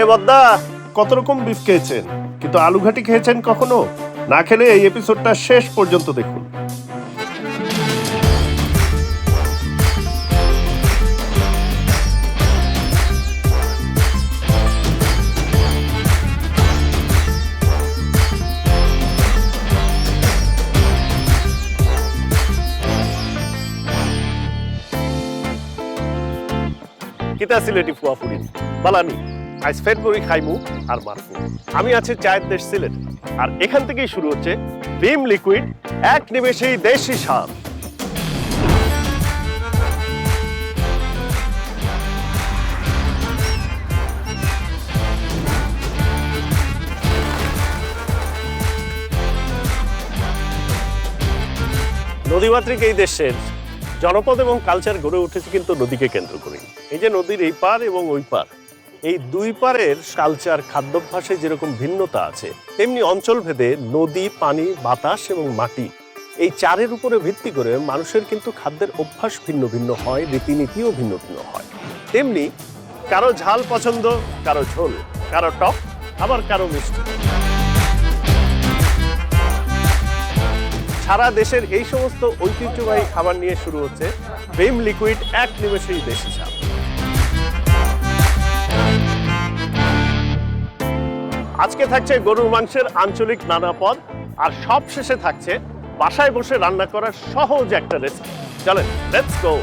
এ বদ্দা, কত রকম বিফ খেয়েছেন? কিন্তু আলু ঘাটি খেয়েছেন কখনো? না খেলে এই এপিসোডটা শেষ পর্যন্ত দেখুন। কিতা সিলেটি ফুয়া ফুরিন বালানি। আজ ফেব্রুয়ারি খাইমু আর মারফু আমি আছি চায়ের দেশ সিলেট। আর এখান থেকেই শুরু হচ্ছে ভিম লিকুইড, এক নিমেষেই দেশি স্বাদ। নদীমাতৃক এই দেশের জনপদ এবং কালচার গড়ে উঠেছে কিন্তু নদীকে কেন্দ্র করে এই যে নদীর এই পার এবং ওই পার এই দুই পারের কালচার খাদ্যাভ্যাসে যেরকম ভিন্নতা আছে, তেমনি অঞ্চল ভেদে নদী, পানি, বাতাস এবং মাটি। এই চারের উপরে ভিত্তি করে মানুষের কিন্তু খাদ্যের অভ্যাস ভিন্ন ভিন্ন হয়, রীতিনীতিও ভিন্ন ভিন্ন হয়। তেমনি কারও ঝাল পছন্দ, কারও ঝোল, কারও টক, আবার কারও মিষ্টি। সারা দেশের এই সমস্ত ঐতিহ্যবাহী খাবার নিয়ে শুরু হচ্ছে ভীম লিকুইড এক নিমেষেই দেশি আজকে থাকছে গরুর মাংসের আঞ্চলিক নানা পদ আর সব শেষে থাকছে বাসায় বসে রান্না করার সহজ একটা রেসিপি চলেন লেটস গো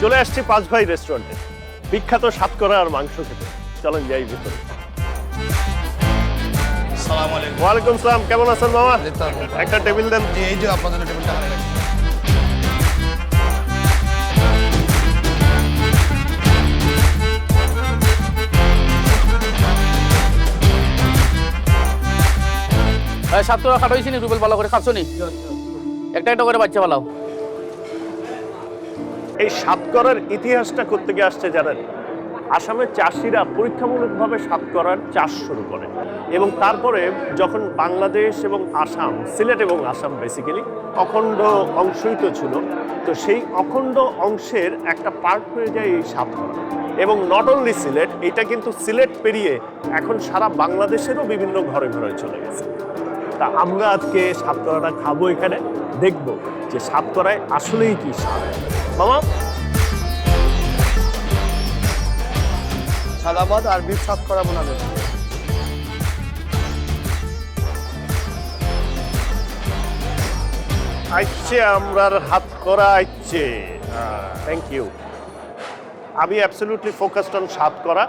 চলে আসছি পাঁচ ভাই রেস্টুরেন্টে বিখ্যাত সাতকরা আর মাংস খেতে। চলেন যাই ভিতরে। ওয়ালাইকুম সালাম কেমন আছেন মামা। একটা টেবিল দেন। এই যে আপনাদের টেবিলটা সাতশো খাটো হয়েছি নি রুবেল ভালো করে খাচ্ছ নি? একটা একটা করে বাচ্চা পালাও। এই সাতকরার ইতিহাসটা করতে গিয়ে আসছে জানেন? আসামের চাষিরা পরীক্ষামূলকভাবে সাতকরার চাষ শুরু করে। এবং তারপরে যখন বাংলাদেশ এবং আসাম, সিলেট এবং আসাম বেসিক্যালি অখণ্ড অংশই তো ছিল, তো সেই অখণ্ড অংশের একটা পার্ট হয়ে যায় এই সাতকরা এবং নট অনলি সিলেট, এটা কিন্তু সিলেট পেরিয়ে এখন সারা বাংলাদেশেরও বিভিন্ন ঘরে ঘরে চলে গেছে। তা আমরা আজকে সাতকরাটা খাব এখানে দেখব যে সাতকরায় আসলেই কি স্বাদ। মামা? সাদা ভাত আর বিফ সাত করা বোনাদের আইছে আমরার হাত করা আইছে থ্যাংক ইউ আমি অ্যাবসলিউটলি ফোকাসড অন সাত করা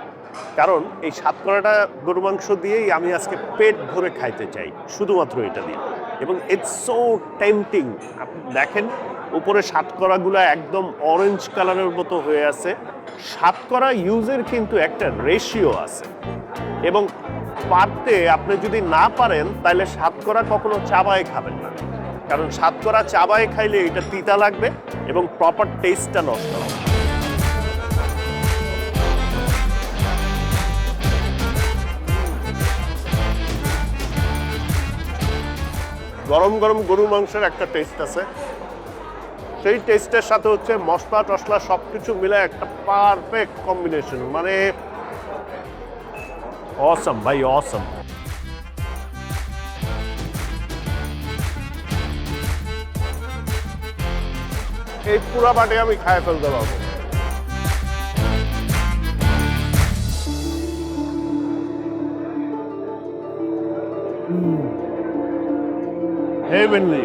কারণ এই সাত করাটা গরু মাংস দিয়েই আমি আজকে পেট ভরে খাইতে চাই, শুধুমাত্র এটা দিয়ে। এবং ইটস সো টেম্পটিং আপনি দেখেন, উপরে সাতকরাগুলো একদম অরেঞ্জ কালারের মতো হয়ে আছে। সাতকরা ইউজের কিন্তু একটা রেশিও আছে। এবং পারতে আপনি যদি না পারেন, তাহলে সাতকরা কখনো চাবায় খাবেন না। কারণ সাতকরা চাবায় খাইলে এটা তিতা লাগবে এবং প্রপার টেস্টটা নষ্ট হবে। গরম গরম গরু মাংসের একটা টেস্ট আছে। সেই টেস্টের সাথে হচ্ছে মশলা টশলা সব কিছু মিলে একটা পারফেক্ট কম্বিনেশন মানে অসম ভাই অসম এই পুরা বাটে আমি খায় ফেলতে পারব। হেভেনলি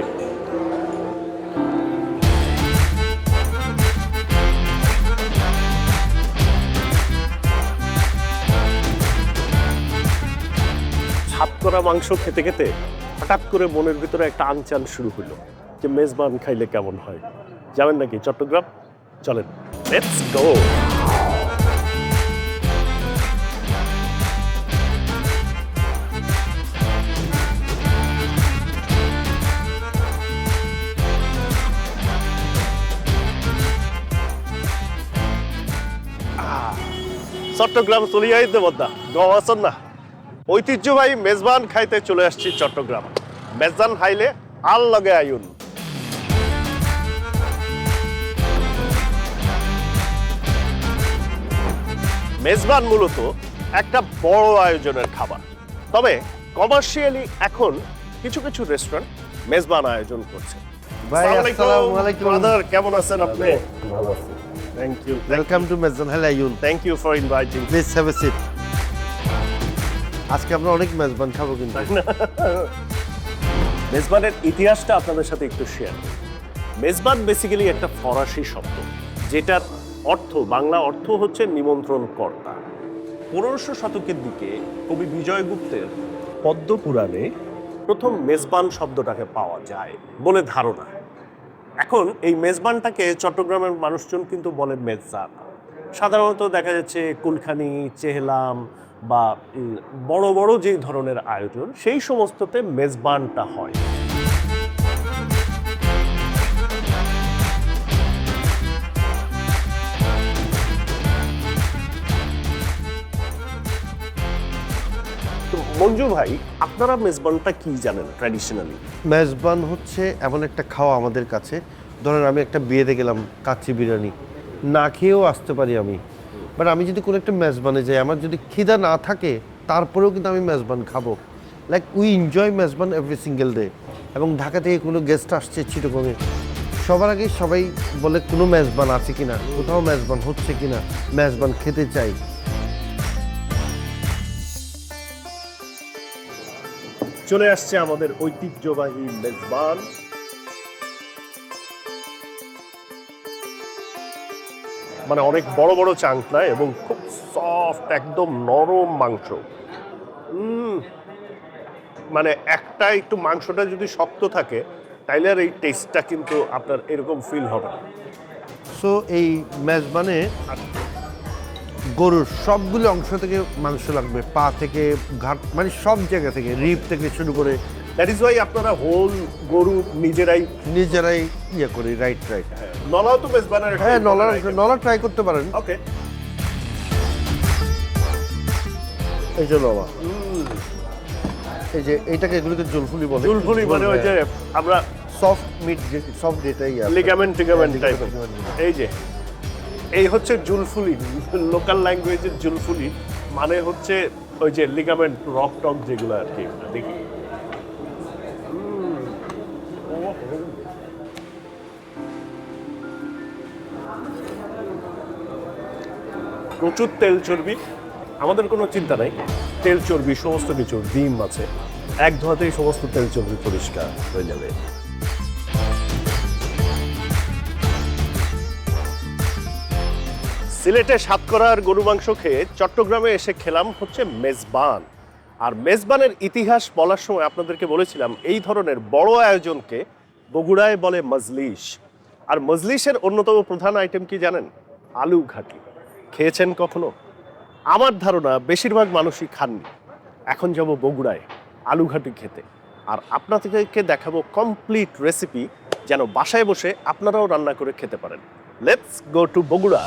ছাপ করা মাংস খেতে খেতে হঠাৎ করে মনের ভিতরে একটা আনচান শুরু হলো যে মেজবান খাইলে কেমন হয়? যাবেন নাকি চট্টগ্রাম? চলেন লেটস গো চট্টগ্রাম চলে যাই দেবদা আছেন না। ঐতিহ্যবাহী মেজবান খাইতে চলে আসছি চট্টগ্রাম। মেজবান হাইলে আল লগে আয়ুন। মেজবান মূলত একটা বড় আয়োজনের খাবার। তবে কমার্শিয়ালি এখন কিছু কিছু রেস্টুরেন্ট মেজবান আয়োজন করছে। কেমন আছেন আপনি? You welcome to Mezban hello আইউন thank you for inviting please have a seat আজকে আমরা অনেক মেজবান খাব কিন্তু। মেজবানের ইতিহাসটা আপনাদের সাথে একটু শেয়ার। মেজবান বেসিক্যালি একটা ফরাসি শব্দ যেটার অর্থ বাংলা অর্থ হচ্ছে নিমন্ত্রণ কর্তা পনেরোশো শতকের দিকে কবি বিজয়গুপ্তের পদ্মপুরাণে প্রথম মেজবান শব্দটাকে পাওয়া যায় বলে ধারণা। এখন এই মেজবানটাকে চট্টগ্রামের মানুষজন কিন্তু বলে মেজবান। সাধারণত দেখা যাচ্ছে কুলখানি, চেহলাম বা বড় বড় যে ধরনের আয়োজন, সেই সমস্ততে মেজবানটা হয়। মঞ্জু ভাই, আপনারা মেজবানটা কি জানেন ট্র্যাডিশনালি মেজবান হচ্ছে এমন একটা খাওয়া আমাদের কাছে। ধরেন আমি একটা বিয়েতে গেলাম, কাচ্চি বিরিয়ানি। না খেয়েও আসতে পারি আমি। বাট আমি যদি কোনো একটা মেজবানে যাই, আমার যদি খিদা না থাকে, তারপরেও কিন্তু আমি মেজবান খাব। Like we enjoy Mezban every single day এবং ঢাকা থেকে কোনো গেস্ট আসছে চিটগঙে। সবার আগে সবাই বলে, কোনো মেজবান আছে কিনা? কোথাও মেজবান হচ্ছে কিনা? মেজবান খেতে চাই। চলে আসছে আমাদের ঐতিহ্যবাহী মেজবান। মানে অনেক বড় বড় চাংটনা এবং খুব সফট একদম নরম মাংস। মানে একটা একটু মাংসটা যদি শক্ত থাকে, তাইলে আর এই টেস্টটা কিন্তু আপনার এরকম ফিল হবে সো এই মেজবানে গরুর সবগুলো অংশ থেকে মাংস লাগবে পা থেকে ঘাট মানে সব জায়গা থেকে রিপ থেকে শুরু করে। দ্যাট ইজ ওয়াই আপনারা হোল গরু নিজেরাই নিজেরাই ইয়ে করি রাইট রাইট নলাও তো মেজবানের হ্যাঁ নলার নলা ট্রাই করতে পারেন। ওকে এই যে নলা। এই যে এইটাকে এগুলোকে জলফুলি বলে। জুলফুলি মানে ওই যে আমরা সফট মিট যে সফট যেটাই। লিগামেন্ট টিগামেন্ট হ্যাঁ, ligament, এই যে। এই হচ্ছে জুলফুলি, লোকাল ল্যাঙ্গুয়েজের জুলফুলি মানে হচ্ছে ওই যে লিগামেন্ট রক টক যেগুলো আর কি দেখি। প্রচুর তেল চর্বি, আমাদের কোনো চিন্তা নাই। তেল চর্বি, সমস্ত কিছু, ডিম আছে, এক ধোয়াতেই সমস্ত তেল চর্বি পরিষ্কার হয়ে যাবে। সিলেটে সাতকরার গরু মাংস খেয়ে চট্টগ্রামে এসে খেলাম হচ্ছে মেজবান। আর মেজবানের ইতিহাস বলার সময় আপনাদেরকে বলেছিলাম, এই ধরনের বড় আয়োজনকে বগুড়ায় বলে মজলিশ। আর মজলিশের অন্যতম প্রধান আইটেম কি জানেন? আলু ঘাটি। খেয়েছেন কখনো? আমার ধারণা, বেশিরভাগ মানুষই খাননি। এখন যাব বগুড়ায় আলু ঘাটি খেতে। আর আপনাদেরকে দেখাবো কমপ্লিট রেসিপি যেন বাসায় বসে আপনারাও রান্না করে খেতে পারেন। Let's go to Bogura.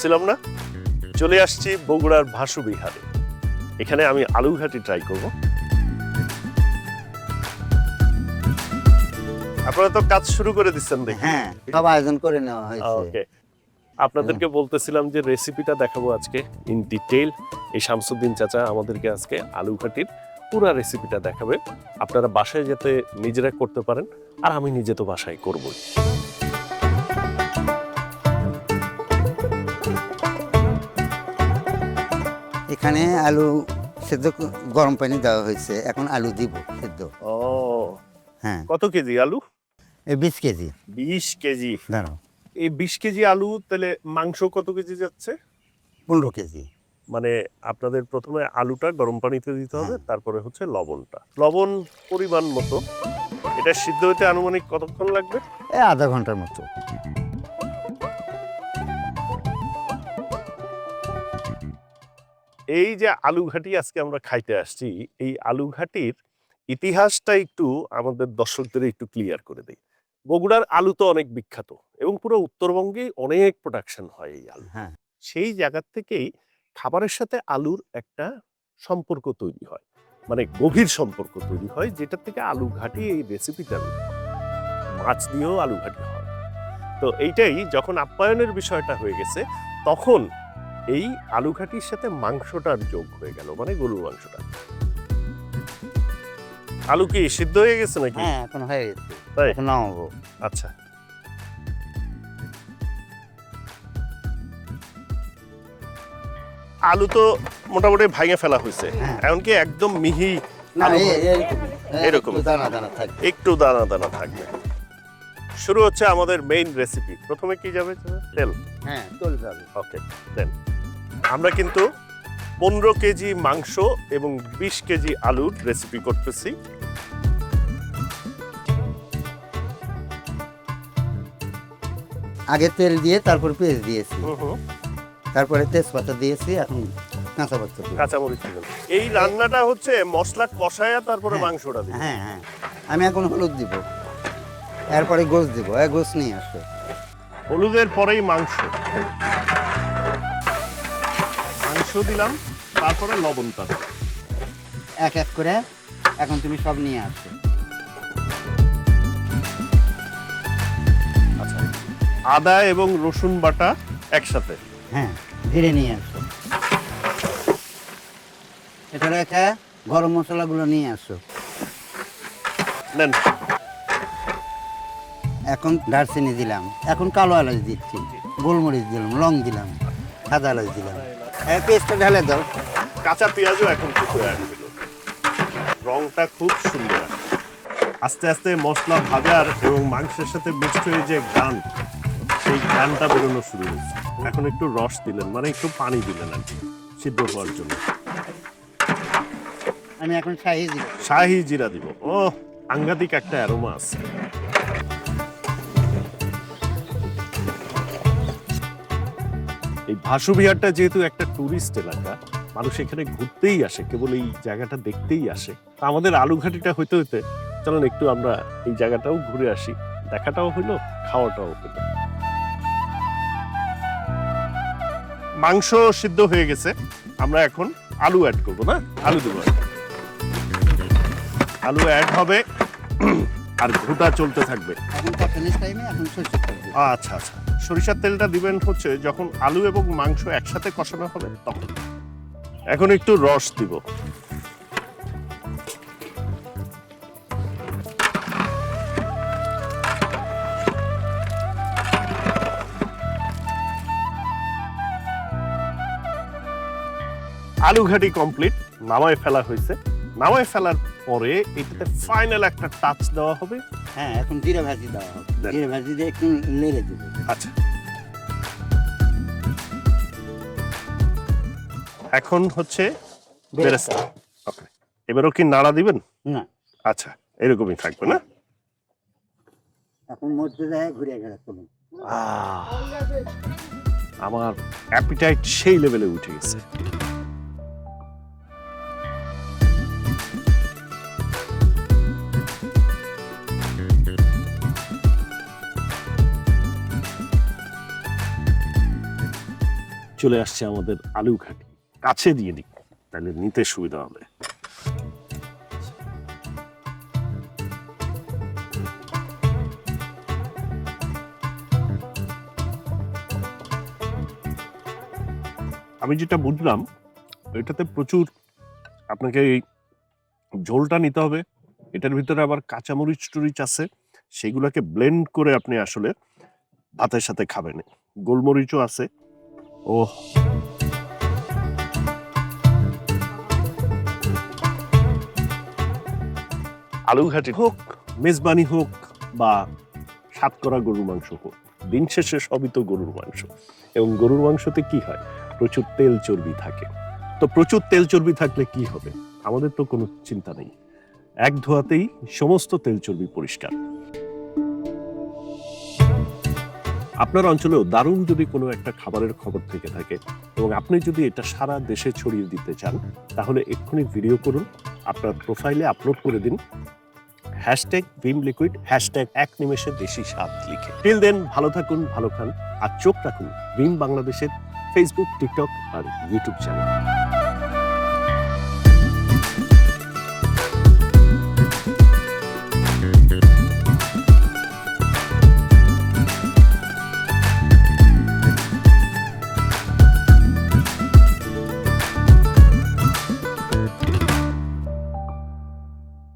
বলছিলাম না? চলে আসছি বগুড়ার ভাসু বিহারে এখানে আমি আলু ঘাটি ট্রাই করব। আপনারা তো কাজ শুরু করে দিচ্ছেন দেখি। হ্যাঁ সব আয়োজন করে নেওয়া হয়েছে। ওকে আপনাদেরকে বলতেছিলাম যে রেসিপিটা দেখাবো আজকে ইন ডিটেইল এই শামসুদ্দিন চাচা আমাদেরকে আজকে আলু ঘাটির পুরা রেসিপিটা দেখাবে। আপনারা বাসায় যাতে নিজেরা করতে পারেন আর আমি নিজে তো বাসায় করবই। এখানে আলু সেদ্ধ গরম পানি দেওয়া হয়েছে। এখন আলু দিব সেদ্ধ। ও হ্যাঁ। কত কেজি আলু? এই বিশ কেজি। বিশ কেজি। দাঁড়াও। এই বিশ কেজি আলু তাহলে মাংস কত কেজি যাচ্ছে? পনেরো কেজি। মানে আপনাদের প্রথমে আলুটা গরম পানিতে দিতে হবে তারপরে হচ্ছে লবণটা। লবণ পরিমাণ মতো। এটা সিদ্ধ হতে আনুমানিক কতক্ষণ লাগবে? এই আধা ঘণ্টার মতো। এই যে আলু ঘাটি আজকে আমরা খাইতে আসছি এই আলু ঘাটির ইতিহাসটা একটু আমাদের দর্শকদের একটু ক্লিয়ার করে দিই। বগুড়ার আলু তো অনেক বিখ্যাত এবং পুরো উত্তরবঙ্গে অনেক প্রোডাকশন হয় এই আলু। হ্যাঁ। সেই জায়গার থেকেই খাবারের সাথে আলুর একটা সম্পর্ক তৈরি হয় মানে গভীর সম্পর্ক তৈরি হয় যেটা থেকে আলু ঘাটি এই রেসিপিটা মাছ দিয়েও আলু ঘাটি হয়। তো এইটাই যখন আপ্যায়নের বিষয়টা হয়ে গেছে তখন এই আলু ঘাটির সাথে মাংসটার যোগ হয়ে গেল মানে গরুর মাংসটা। আলু কি সিদ্ধ হয়ে গেছে নাকি? হ্যাঁ এখন হয়ে গেছে। তাই? নামাবো। আচ্ছা। আলু তো মোটামুটি ভাঙে ফেলা হয়েছে। হ্যাঁ। এমনকি একদম মিহি। এরকম এরকম। একটু দানা দানা থাকবে। একটু দানা দানা থাকবে। শুরু হচ্ছে আমাদের মেইন রেসিপি প্রথমে কি যাবে? তেল? হ্যাঁ চলে যাবে। ওকে দেন আমরা কিন্তু পনেরো কেজি মাংস এবং বিশ কেজি আলুর রেসিপি করতেছি। আগে তেল দিয়ে তারপর পেঁয়াজ দিয়েছি। তারপরে তেজপাতা দিয়েছি এখন কাঁচা পাতা দিই। কাঁচামরিচ দিবেন এই রান্নাটা হচ্ছে মশলা কষায়া তারপরে হ্যাঁ। মাংসটা দিবেন হ্যাঁ হ্যাঁ। আমি এখন হলুদ দিব। এরপরে গোস দিব। এ গোস নিয়ে আসো হলুদের পরেই মাংস। মাংস দিলাম তারপরে লবণটা। এক এক করে এখন তুমি সব নিয়ে আসো। আচ্ছা আদা এবং রসুন বাটা একসাথে। হ্যাঁ ধীরে নিয়ে আসো। এটা রেখে গরম মশলাগুলো নিয়ে আসো। নেন। এখন দারচিনি দিলাম এখন কালো এলাচ দিচ্ছি গোলমরিচ দিলাম লং দিলাম সাদা এলাচ দিলাম। এই পেস্টটা ঢেলে দাও। কাঁচা পেঁয়াজও এখন হলো রংটা খুব সুন্দর। আস্তে আস্তে মশলা ভাজার এবং মাংসের সাথে মিক্সড হয়ে যে গান সেই গানটা বেরোনো শুরু হয়েছে। এখন একটু রস দিলেন মানে একটু পানি দিলেন আর কি সিদ্ধ হওয়ার জন্য। আমি এখন শাহি দিব শাহি জিরা দিব। ও সাংঘাতিক একটা অ্যারোমা আছে। এই ভাসু বিহারটা যেহেতু একটা টুরিস্ট এলাকা মানুষ এখানে ঘুরতেই আসে কেবল এই জায়গাটা দেখতেই আসে। তা আমাদের আলুঘাটিটা হইতে হইতে চলুন একটু আমরা এই জায়গাটাও ঘুরে আসি। দেখাটাও হইল খাওয়াটাও হইল। মাংস সিদ্ধ হয়ে গেছে আমরা এখন আলু অ্যাড করব না? আলু দেবো আলু অ্যাড হবে আর ঘোটা চলতে থাকবে। আচ্ছা আচ্ছা। সরিষার তেলটা দিবেন হচ্ছে যখন আলু এবং মাংস একসাথে কষানো হবে তখন। এখন একটু রস দিব। আলু ঘাটি কমপ্লিট, নামায় ফেলা হয়েছে। নামায় ফেলার পরে এটাতে ফাইনাল একটা টাচ দেওয়া হবে। হ্যাঁ এখন জিরে ভাজি দেওয়া হবে। জিরে ভাজি দিয়ে একটু নেড়ে দেবো। আচ্ছা। এখন হচ্ছে বেরেস্তা। ওকে। এবারও কি নাড়া দিবেন? না। আচ্ছা এরকমই থাকবে না? এখন মধ্যে দেয় ঘুরে করুন আহ, আমার অ্যাপিটাইট সেই লেভেলে উঠে গেছে। চলে আসছে আমাদের আলু ঘাটি। কাছে দিয়ে দিই, তাহলে নিতে সুবিধা হবে। আমি যেটা বুঝলাম, এটাতে প্রচুর আপনাকে এই ঝোলটা নিতে হবে। এটার ভিতরে আবার কাঁচামরিচ টুরিচ আছে, সেগুলোকে ব্লেন্ড করে আপনি আসলে ভাতের সাথে খাবেন। গোলমরিচও আছে ও আলু ঘাটি হোক মেজবানি হোক বা সাতকরা গরুর মাংস হোক দিন শেষে সবই তো গরুর মাংস। এবং গরুর মাংসতে কি হয়? প্রচুর তেল চর্বি থাকে। তো প্রচুর তেল চর্বি থাকলে কি হবে? আমাদের তো কোনো চিন্তা নেই। এক ধোয়াতেই সমস্ত তেল চর্বি পরিষ্কার। আপনার অঞ্চলেও দারুণ যদি কোনো একটা খাবারের খবর থেকে থাকে এবং আপনি যদি এটা সারা দেশে ছড়িয়ে দিতে চান, তাহলে এক্ষুনি ভিডিও করুন, আপনার প্রোফাইলে আপলোড করে দিন হ্যাশট্যাগ ভিম লিকুইড হ্যাশট্যাগ এক নিমেষে দেশি স্বাদ লিখে। টিল দেন ভালো থাকুন, ভালো খান, আর চোখ রাখুন ভিম বাংলাদেশের ফেসবুক টিকটক আর ইউটিউব চ্যানেল